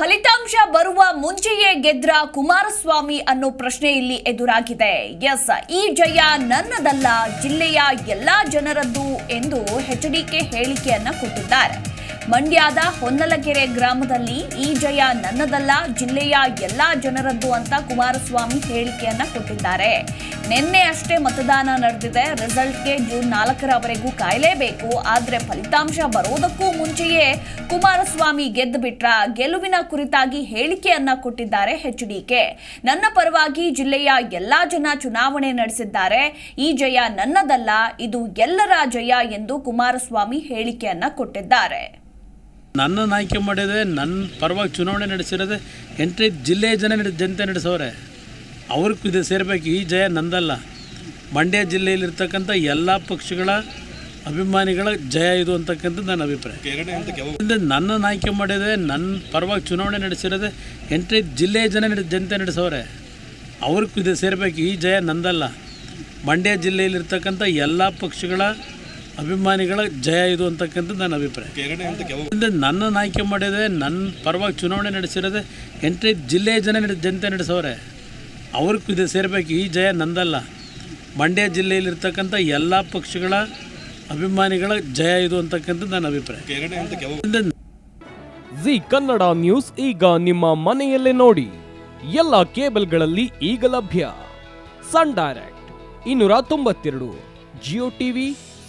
ಫಲಿತಾಂಶ ಬರುವ ಮುಂಚೆಯೇ ಗೆದ್ರ ಕುಮಾರಸ್ವಾಮಿ ಅನ್ನೋ ಪ್ರಶ್ನೆ ಇಲ್ಲಿ ಎದುರಾಗಿದೆ. ಎಸ್, ಈ ಜಯ ನನ್ನದಲ್ಲ, ಜಿಲ್ಲೆಯ ಎಲ್ಲಾ ಜನರದ್ದು ಎಂದು ಹೆಚ್ಡಿಕೆ ಹೇಳಿಕೆಯನ್ನ ಕೊಟ್ಟಿದ್ದಾರೆ. ಮಂಡ್ಯದ ಹೊನ್ನಲಗೆರೆ ಗ್ರಾಮದಲ್ಲಿ ಈ ಜಯ ನನ್ನದಲ್ಲ, ಜಿಲ್ಲೆಯ ಎಲ್ಲಾ ಜನರದ್ದು ಅಂತ ಕುಮಾರಸ್ವಾಮಿ ಹೇಳಿಕೆಯನ್ನ ಕೊಟ್ಟಿದ್ದಾರೆ. ನಿನ್ನೆ ಅಷ್ಟೇ ಮತದಾನ ನಡೆದಿದೆ. ರಿಸಲ್ಟ್ಗೆ ಜೂನ್ ನಾಲ್ಕರವರೆಗೂ ಕಾಯಲೇಬೇಕು. ಆದ್ರೆ ಫಲಿತಾಂಶ ಬರೋದಕ್ಕೂ ಮುಂಚೆಯೇ ಕುಮಾರಸ್ವಾಮಿ ಗೆದ್ದು ಬಿಟ್ರ ಗೆಲುವಿನ ಕುರಿತಾಗಿ ಹೇಳಿಕೆಯನ್ನ ಕೊಟ್ಟಿದ್ದಾರೆ ಎಚ್ಡಿಕೆ ನನ್ನ ಪರವಾಗಿ ಜಿಲ್ಲೆಯ ಎಲ್ಲಾ ಜನ ಚುನಾವಣೆ ನಡೆಸಿದ್ದಾರೆ. ಈ ಜಯ ನನ್ನದಲ್ಲ, ಇದು ಎಲ್ಲರ ಜಯ ಎಂದು ಕುಮಾರಸ್ವಾಮಿ ಹೇಳಿಕೆಯನ್ನ ಕೊಟ್ಟಿದ್ದಾರೆ. ನನ್ನನ್ನು ಆಯ್ಕೆ ಮಾಡಿದೆ ನನ್ನ ಪರವಾಗಿ ಚುನಾವಣೆ ನಡೆಸಿರೋದೆ ಎಂಟ್ರಿ ಜಿಲ್ಲೆಯ ಜನ ನಡೆ, ಜನತೆ ನಡೆಸೋರೆ ಅವ್ರಿಗೆ ಇದು ಸೇರಬೇಕು. ಈ ಜಯ ನಂದಲ್ಲ. ಮಂಡ್ಯ ಜಿಲ್ಲೆಯಲ್ಲಿರ್ತಕ್ಕಂಥ ಎಲ್ಲ ಪಕ್ಷಗಳ ಅಭಿಮಾನಿಗಳ ಜಯ ಇದು ಅಂತಕ್ಕಂಥ ನನ್ನ ಅಭಿಪ್ರಾಯ. ನನ್ನ ಆಯ್ಕೆ ಮಾಡಿದೆ ನನ್ನ ಪರವಾಗಿ ಚುನಾವಣೆ ನಡೆಸಿರೋದೆ ಎಂಟ್ರಿ ಜಿಲ್ಲೆಯ ಜನ ನಡೆ, ಜನತೆ ನಡೆಸೋರೆ ಅವ್ರಿಗೆ ಇದು ಸೇರಬೇಕು. ಈ ಜಯ ನಂದಲ್ಲ. ಮಂಡ್ಯ ಜಿಲ್ಲೆಯಲ್ಲಿರ್ತಕ್ಕಂಥ ಎಲ್ಲ ಪಕ್ಷಗಳ ಅಭಿಮಾನಿಗಳ ಜಯ ಇದು ಅಂತಕ್ಕಂಥದ್ದು ನನ್ನ ಅಭಿಪ್ರಾಯ. ನನ್ನನ್ನು ಆಯ್ಕೆ ಮಾಡಿದೆ ನನ್ನ ಪರವಾಗಿ ಚುನಾವಣೆ ನಡೆಸಿರೋದೆ ಎಂಟ್ರಿ ಜಿಲ್ಲೆಯ ಜನ ನಡೆ ಜನತೆ ನಡೆಸೋರೆ ಅವ್ರಿಗೂ ಇದು ಸೇರಬೇಕು ಈ ಜಯ ನಂದಲ್ಲ. ಮಂಡ್ಯ ಜಿಲ್ಲೆಯಲ್ಲಿರ್ತಕ್ಕಂಥ ಎಲ್ಲ ಪಕ್ಷಗಳ ಅಭಿಮಾನಿಗಳ ಜಯ ಇದು ಅಂತಕ್ಕಂಥದ್ದು ನನ್ನ ಅಭಿಪ್ರಾಯ. ಜಿ ಕನ್ನಡ ನ್ಯೂಸ್ ಈಗ ನಿಮ್ಮ ಮನೆಯಲ್ಲೇ ನೋಡಿ. ಎಲ್ಲ ಕೇಬಲ್ಗಳಲ್ಲಿ ಈಗ ಲಭ್ಯ. ಸನ್ ಡೈರೆಕ್ಟ್ ಇನ್ನೂರ ತೊಂಬತ್ತೆರಡು ಜಿಯೋ ಟಿವಿ